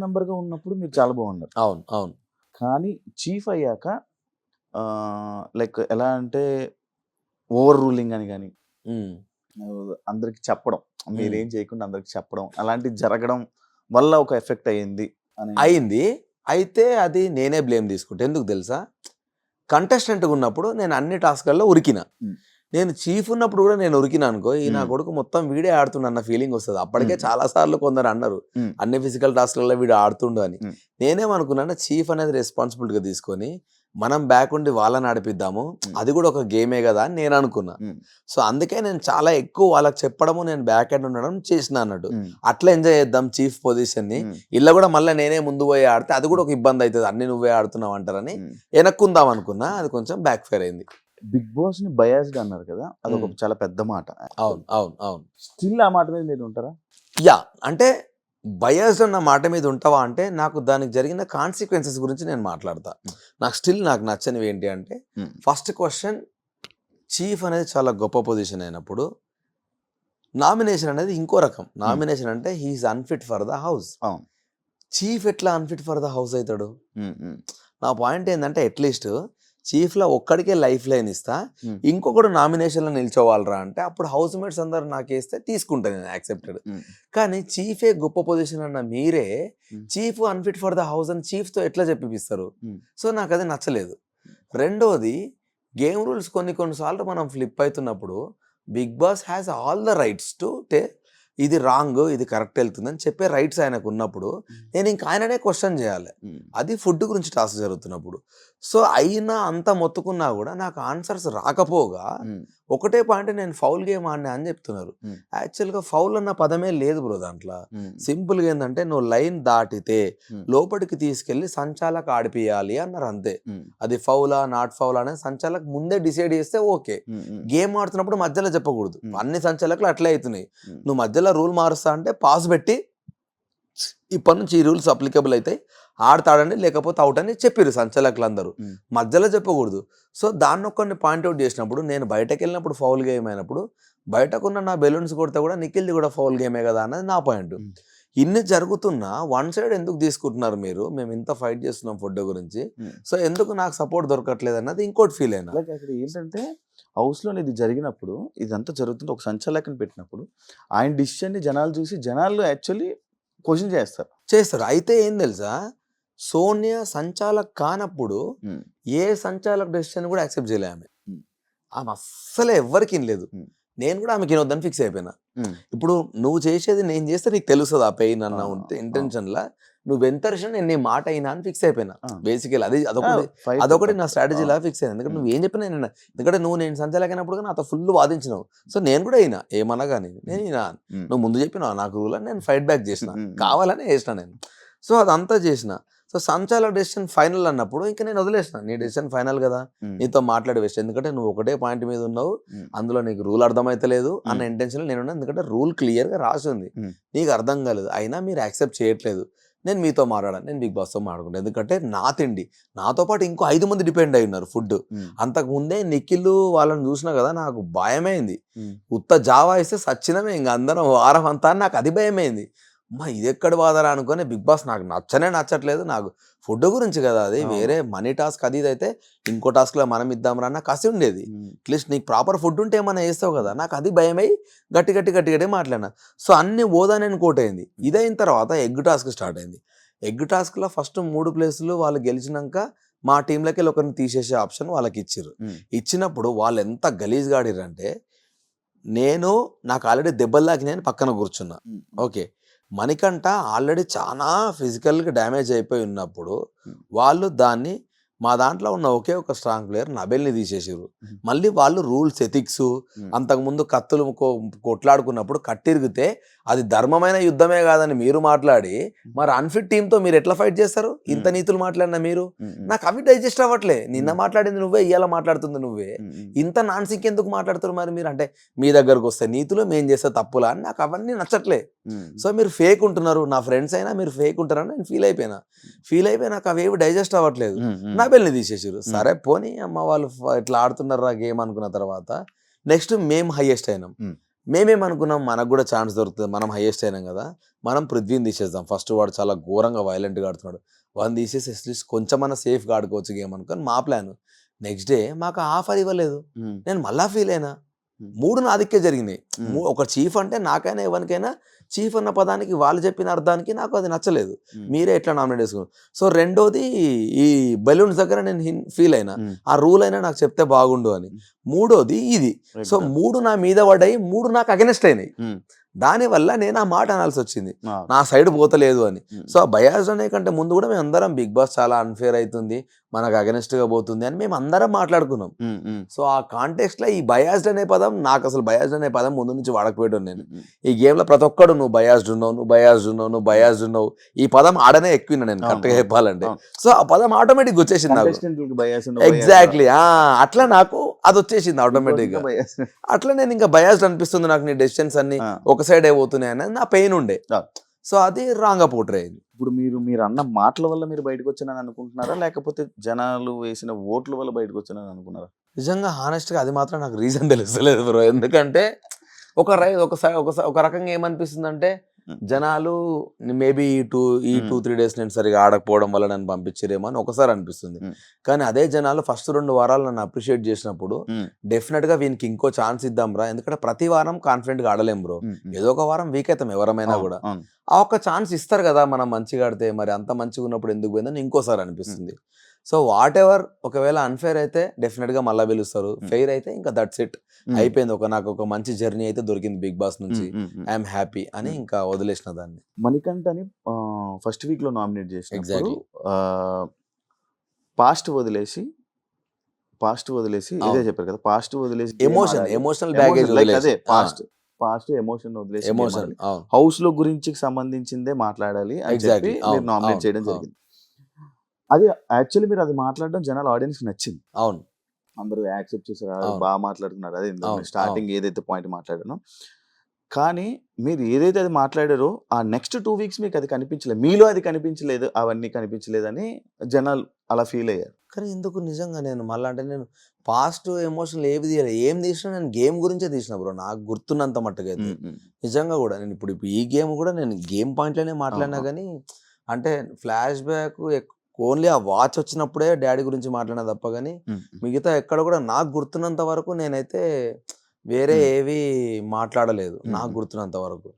మెంబర్గా ఉన్నప్పుడు మీరు చాలా బాగున్నారు. అవును. అవును. కానీ చీఫ్ అయ్యాక లైక్ ఎలా అంటే ఓవర్ రూలింగ్ అని కానీ. అందరికి చెప్పడం మీరేం చేయకుండా అందరికి చెప్పడం అలాంటివి జరగడం వల్ల ఒక ఎఫెక్ట్ అయ్యింది అయింది అయితే అది నేనే బ్లేమ్ తీసుకుంటా. ఎందుకు తెలుసా? కంటెస్టెంట్గా ఉన్నప్పుడు నేను అన్ని టాస్క్లలో ఉరికిన. నేను చీఫ్ ఉన్నప్పుడు కూడా నేను ఉరికిన అనుకో ఈ నా. కొడుకు మొత్తం వీడే ఆడుతుండ అన్న ఫీలింగ్ వస్తుంది అప్పటికే. చాలా సార్లు కొందరు అన్నారు. అన్ని ఫిజికల్ టాస్క్లలో వీడు ఆడుతుండు అని. నేనేమనుకున్నాను చీఫ్ అనేది రెస్పాన్సిబిలిటీగా తీసుకొని మనం బ్యాక్ ఉండి వాళ్ళని ఆడిపిద్దాము. అది కూడా ఒక గేమే కదా అని నేను అనుకున్నా. సో అందుకే నేను చాలా ఎక్కువ వాళ్ళకి చెప్పడము నేను బ్యాక్ ఎండ్ ఉండడం చేసిన అన్నట్టు అట్లా ఎంజాయ్ చేద్దాం చీఫ్ పొజిషన్ని ఇలా కూడా మళ్ళీ నేనే ముందు పోయి ఆడితే అది కూడా ఒక ఇబ్బంది అవుతుంది అన్ని నువ్వే ఆడుతున్నావు అంటారని. వెనక్కుందాం అనుకున్నా అది కొంచెం బ్యాక్ ఫైర్ అయింది బిగ్ బాస్ని బయాస్డ్ అన్నారు కదా అదొక ఉమ్. చాలా పెద్ద మాట. అవును అవును అవును. స్టిల్ ఆ మాట మీద మీరు ఉంటారా? యా అంటే బయస్ అన్న మాట మీద ఉంటావా అంటే నాకు దానికి జరిగిన కాన్సిక్వెన్సెస్ గురించి నేను మాట్లాడతా. నాకు స్టిల్ నాకు నచ్చనివి ఏంటి అంటే ఫస్ట్ క్వశ్చన్ చీఫ్ అనేది చాలా గొప్ప పొజిషన్ అయినప్పుడు నామినేషన్ అనేది ఇంకో రకం. నామినేషన్ అంటే he is unfit for the house. Chief ఎట్లా అన్ఫిట్ ఫర్ ద హౌస్ అవుతాడు? నా పాయింట్ ఏంటంటే అట్లీస్ట్ చీఫ్లో ఒక్కడికే లైఫ్ లైన్ ఇస్తా. ఇంకొకడు నామినేషన్లో నిల్చోవాలరా అంటే అప్పుడు హౌస్ మేట్స్ అందరు నాకు వేస్తే తీసుకుంటాను నేను యాక్సెప్టెడ్ కానీ చీఫే గొప్ప పొజిషన్ అన్న మీరే. Chief unfit for the house అని చీఫ్తో ఎట్లా చెప్పిస్తారు Hmm. సో నాకు అది నచ్చలేదు రెండోది గేమ్ రూల్స్ కొన్ని కొన్నిసార్లు మనం ఫ్లిప్ అవుతున్నప్పుడు Bigg Boss has all the rights to టే ఇది రాంగ్ ఇది కరెక్ట్ వెళ్తుందని చెప్పే రైట్స్ ఆయనకు ఉన్నప్పుడు నేను ఇంక ఆయననే క్వశ్చన్ చేయాలి. అది ఫుడ్ గురించి టాస్క్ జరుగుతున్నప్పుడు. సో అయినా అంత మొత్తుకున్నా కూడా నాకు ఆన్సర్స్ రాకపోగా ఒకటే పాయింట్ నేను ఫౌల్ గేమ్ ఆడినా అని చెప్తున్నారు. యాక్చువల్గా ఫౌల్ అన్న పదమే లేదు బ్రో దాంట్లో. సింపుల్గా ఏంటంటే నువ్వు లైన్ దాటితే. లోపలికి తీసుకెళ్ళి సంచాలకు ఆడిపియాలి అన్నారు అంతే. అది ఫౌలా నాట్ ఫౌల్ అనేది సంచాలకు ముందే డిసైడ్ చేస్తే ఓకే. గేమ్ ఆడుతున్నప్పుడు మధ్యలో చెప్పకూడదు. అన్ని సంచాలకులు అట్లే అవుతున్నాయి. నువ్వు మధ్యలో రూల్ మారుస్తా అంటే పాస్ పెట్టి ఇప్పటి నుంచి ఈ రూల్స్ అప్లికబుల్ అవుతాయి. ఆడతాడండి లేకపోతే అవుట్ అని చెప్పారు సంచాలకులు అందరూ. మధ్యలో చెప్పకూడదు. సో దాన్ని ఒక్కరిని పాయింట్అవుట్ చేసినప్పుడు నేను బయటకు వెళ్ళినప్పుడు ఫౌల్ గేమ్ అయినప్పుడు బయటకున్న నా బెలూన్స్ కొడితే కూడా నిఖిల్ది కూడా ఫౌల్ గేమే కదా అన్నది నా పాయింట్. ఇన్ని జరుగుతున్నా వన్ సైడ్ ఎందుకు తీసుకుంటున్నారు మీరు? మేము ఇంత ఫైట్ చేస్తున్నాం ఫుడ్ గురించి. సో ఎందుకు నాకు సపోర్ట్ దొరకట్లేదు అన్నది ఇంకోటి ఫీల్ అయినా. అక్కడ ఏంటంటే హౌస్లో ఇది జరిగినప్పుడు ఇదంతా జరుగుతుంటే ఒక సంచాలకుని పెట్టినప్పుడు ఆయన డిసిషన్ని జనాలు చూసి జనాలు యాక్చువల్లీ క్వశ్చన్ చేస్తారు. చేస్తారు. అయితే ఏం తెలుసా? సోనియా సంచాలక్ కానప్పుడు ఏ సంచాలక్ డెసిషన్ కూడా యాక్సెప్ట్ చేయలే ఆమె. ఆమె అస్సలే ఎవ్వరికి లేదు. నేను కూడా ఆమెకి వినొద్దని ఫిక్స్ అయిపోయినా. ఇప్పుడు నువ్వు చేసేది నేను చేస్తే నీకు తెలుస్తుంది ఆ పెయిన్ అన్న ఉంటే ఆ. ఇంటెన్షన్ లా నువ్వు ఎంత అరిచినా నేను నీ మాట అయినా అని ఫిక్స్ అయిపోయినా. బేసికల్ అది అదొకటి అదొకటి నా తప్ప- స్ట్రాటజీ ఆ, లా ఫిక్స్ అయింది ఎందుకంటే. నువ్వు ఏం చెప్పినా నేను ఎందుకంటే నువ్వు నేను సంచాలకైనప్పుడు నాతో ఫుల్ వాదించినావు. సో నేను కూడా అయినా. ఏమన్నా కానీ నేను అయినా. నువ్వు ముందు చెప్పినావు నాకు రూల్ అని నేను ఫైట్ బ్యాక్ చేసిన. కావాలని చేసిన నేను. సో అదంతా చేసిన. సో సంచాలక డెసిషన్ ఫైనల్ అన్నప్పుడు ఇంకా నేను వదిలేసిన. నీ డెసిషన్ ఫైనల్ కదా. నీతో మాట్లాడే వేస్ట్. ఎందుకంటే నువ్వు ఒకటే పాయింట్ మీద ఉన్నావు. అందులో నీకు రూల్ అర్థమైతలేదు అన్న. ఇంటెన్షన్ నేను ఎందుకంటే రూల్ క్లియర్గా రాసి ఉంది. నీకు అర్థం కాలేదు. అయినా మీరు యాక్సెప్ట్ చేయట్లేదు. నేను మీతో మాట్లాడాను. నేను బిగ్ బాస్తో మాట్లాడుకుంటాను ఎందుకంటే నా తిండి. నాతో పాటు ఇంకో ఐదు మంది డిపెండ్ అయి ఉన్నారు ఫుడ్. అంతకు ముందే నిఖిల్ వాళ్ళని చూసినా కదా నాకు భయమైంది. ఉత్త జావా ఇస్తే సచ్చినమే. ఇంకా అందరం వారం అంతా నాకు అది భయమైంది. అమ్మా ఇది ఎక్కడ బాధరా అనుకొని బిగ్ బాస్ నాకు నచ్చనే నచ్చట్లేదు. నాకు ఫుడ్ గురించి కదా అది. వేరే మనీ టాస్క్ అది ఇది అయితే ఇంకో టాస్క్లో మనం ఇద్దాం రా నాకు కసి ఉండేది. అట్లీస్ట్ నీకు ప్రాపర్ ఫుడ్ ఉంటే ఏమైనా చేస్తావు కదా. నాకు అది భయమై గట్టి గట్టి గట్టి గట్టి మాట్లాడినా. సో అన్ని ఓదా నేను కోట్ అయింది. ఇదైన తర్వాత ఎగ్ టాస్క్ స్టార్ట్ అయింది. ఎగ్ టాస్క్లో ఫస్ట్ మూడు ప్లేసులు వాళ్ళు గెలిచినాక మా టీంలోకి వెళ్ళి ఒకరిని తీసేసే ఆప్షన్ వాళ్ళకి ఇచ్చారు ఇచ్చినప్పుడు వాళ్ళు ఎంత గలీజ్గా ఆడిరంటే నేను నాకు ఆల్రెడీ దెబ్బలు తాకినాయని పక్కన కూర్చున్నా. ఓకే. మణికంఠ ఆల్రెడీ చాలా ఫిజికల్గా డ్యామేజ్ అయిపోయి ఉన్నప్పుడు. వాళ్ళు దాన్ని మా దాంట్లో ఉన్న ఒకే ఒక స్ట్రాంగ్ ప్లేయర్ నబెల్ని తీసేసారు. మళ్ళీ వాళ్ళు రూల్స్ ఎథిక్స్ అంతకుముందు కత్తులు కొట్లాడుకున్నప్పుడు కట్టిరిగితే అది ధర్మమైన యుద్ధమే కాదని మీరు మాట్లాడి మరి అన్ఫిట్ టీంతో మీరు ఎట్లా ఫైట్ చేస్తారు? ఇంత. నీతులు మాట్లాడిన మీరు? నాకు అవి డైజెస్ట్ అవ్వట్లే. నిన్న. మాట్లాడింది నువ్వే ఇవాళ మాట్లాడుతుంది నువ్వే. ఇంత నాన్సింక్ ఎందుకు మాట్లాడుతారు మరి మీరు? అంటే మీ దగ్గరకు వస్తే నీతులు మేము చేస్తే తప్పులా అని నాకు అవన్నీ నచ్చట్లే. సో మీరు ఫేక్ ఉంటున్నారు. నా ఫ్రెండ్స్ అయినా మీరు ఫేక్ ఉంటారని నేను ఫీల్ అయిపోయినా. ఫీల్ అయిపోయి నాకు అవేవి డైజెస్ట్ అవ్వట్లేదు. నా బెల్ని తీసేసారు సరే పోనీ అమ్మ వాళ్ళు ఇట్లా ఆడుతున్నారా గేమ్ అనుకున్న తర్వాత నెక్స్ట్ మేము హైయెస్ట్ అయినాం. మేమేమనుకున్నాం మనకు కూడా ఛాన్స్ దొరుకుతుంది మనం హైయెస్ట్ అయినాం కదా మనం పృథ్వీని తీసేద్దాం. ఫస్ట్ వాడు చాలా ఘోరంగా వైలెంట్గా ఆడుతున్నాడు. వాడిని తీసేసి అట్లీస్ట్ కొంచెమన్నా సేఫ్గా ఆడుకోవచ్చు గేమ్ అనుకొని మా ప్లాన్ నెక్స్ట్ డే మాకు ఆఫర్ ఇవ్వలేదు. నేను మళ్ళా ఫీల్ అయినా. మూడు నా దిక్కే జరిగినాయి ఒక చీఫ్ అంటే నాకైనా ఎవరికైనా చీఫ్ అన్న పదానికి వాళ్ళు చెప్పిన అర్థానికి నాకు అది నచ్చలేదు. మీరే ఎట్లా నామినేట్ చేసుకున్నారు? సో రెండోది ఈ బెలూన్స్ దగ్గర నేను ఫీల్ అయినా ఆ రూల్ అయినా నాకు చెప్తే బాగుండు అని. మూడోది ఇది. సో. మూడు నా మీద పడ్డాయి మూడు నాకు అగెనెస్ట్ అయినాయి. దానివల్ల నేను ఆ మాట అనాల్సి వచ్చింది నా సైడ్ పోతలేదు అని. సో ఆ బయాస్ అనే కంటే ముందు కూడా మేము అందరం బిగ్ బాస్ చాలా అన్ఫేర్ అవుతుంది మనకు against గా పోతుంది అని మేము అందరం మాట్లాడుకున్నాం సో ఆ కాంటెక్స్ట్లో ఈ బయాస్డ్ అనే పదం నాకు అసలు బయాస్డ్ అనే పదం ముందు నుంచి వాడకపోయాడు నేను. ఈ గేమ్లో ప్రతి ఒక్కడు నువ్వు బయాస్డ్ ఉన్నావు నువ్వు బయాస్డ్ ఉన్నావు నువ్వు బయాస్డ్ ఉన్నావు. ఈ పదం ఆడనే ఎక్కువ నేను అవును, కరెక్ట్గా అవును, చెప్పాలంటే. సో ఆ పదం ఆటోమేటిక్ వచ్చేసింది నాకు. ఎగ్జాక్ట్లీ అట్లా నాకు అది వచ్చేసింది ఆటోమేటిక్గా. ఇంకొక bias. అట్లా నేను ఇంకా బయాస్డ్ అనిపిస్తుంది నాకు నీ డెసిషన్స్ అన్ని ఒక సైడ్ అయిపోతున్నాయి అనేది నా పెయిన్ ఉండే. సో అది రాంగ్గా పోట్రే అయింది. ఇప్పుడు మీరు మీరు అన్న మాటల వల్ల మీరు బయటకు వచ్చానని అనుకుంటున్నారా? లేకపోతే జనాలు వేసిన ఓట్ల వల్ల బయటకు వచ్చానని అనుకున్నారా? నిజంగా హానెస్ట్గా అది మాత్రం నాకు రీజన్ తెలుస్తలేదు బ్రో. ఎందుకంటే ఒక రై ఒక ఒక రకంగా ఏమనిపిస్తుంది అంటే. జనాలు మేబీ ఈ టూ ఈ. టూ త్రీ డేస్ నేను సరిగా ఆడకపోవడం వల్ల నన్ను పంపించారేమో అని ఒకసారి అనిపిస్తుంది. కానీ అదే జనాలు ఫస్ట్ రెండు వారాలు నన్ను అప్రిషియేట్ చేసినప్పుడు. డెఫినెట్గా వీనికి ఇంకో ఛాన్స్ ఇద్దాం రా ఎందుకంటే ప్రతి వారం కాన్ఫిడెంట్గా ఆడలేం బ్రో. ఏదో ఒక వారం వీక్ అవుతాం ఎవరమైనా కూడా. ఆ ఒక్క ఛాన్స్ ఇస్తారు కదా మనం మంచిగా ఆడితే మరి అంత మంచిగా ఉన్నప్పుడు ఎందుకు పోయిందని ఇంకోసారి అనిపిస్తుంది సో వాట్ ఎవర్ ఒకవేళ అన్ఫేర్ అయితే డెఫినెట్గా మళ్ళీ పిలుస్తారు. ఫెయిర్ అయితే ఇంకా దట్స్ ఇట్ అయిపోయింది ఒక నాకు ఒక మంచి జర్నీ అయితే దొరికింది బిగ్ బాస్ నుంచి. ఐఎమ్ హ్యాపీ అని. ఇంకా వదిలేసిన దాన్ని మణికంఠని ఫస్ట్ వీక్లో నామినేట్ చేసినప్పుడు Exactly. పాస్ట్ వదిలేసి పాస్ట్ వదిలేసి ఇదే. చెప్పారు కదా పాస్ట్ వదిలేసి ఎమోషన్ ఎమోషనల్ బ్యాగేజ్ లైక్ అదే పాస్ట్ పాస్ట్ ఎమోషన్ వదిలేసి ఎమోషన్ హౌస్లో గురించి సంబంధించిందే మాట్లాడాలి అని. చెప్పి మీరు నామినేట్ చేయడం. జరిగింది అది యాక్చువల్లీ మీరు అది మాట్లాడడం జనాల ఆడియన్స్ నచ్చింది. అవును. అందరూ యాక్సెప్ట్ చేశారు "ఆ, అవును. బాగా మాట్లాడుతున్నారు అదే స్టార్టింగ్ ఏదైతే పాయింట్ మాట్లాడానో కానీ మీరు ఏదైతే అది మాట్లాడారో ఆ నెక్స్ట్ టూ వీక్స్ మీకు అది కనిపించలేదు మీలో అది కనిపించలేదు అవన్నీ కనిపించలేదని జనాలు అలా ఫీల్ అయ్యారు. కానీ ఎందుకు నిజంగా నేను మళ్ళీ అంటే నేను పాస్ట్ ఎమోషనల్ ఏవి తీయలేదు. ఏం తీసినా నేను గేమ్ గురించే తీసిన బ్రో నాకు గుర్తున్నంత మట్టుగా నిజంగా కూడా నేను ఇప్పుడు ఈ గేమ్ కూడా నేను గేమ్ పాయింట్లోనే మాట్లాడినా. కానీ అంటే ఫ్లాష్ బ్యాక్ ఓన్లీ ఆ వాచ్ వచ్చినప్పుడే డాడీ గురించి మాట్లాడినా తప్ప కానీ మిగతా ఎక్కడ కూడా నాకు గుర్తున్నంత వరకు నేనైతే వేరే. ఏవి మాట్లాడలేదు నాకు. గుర్తున్నంత వరకు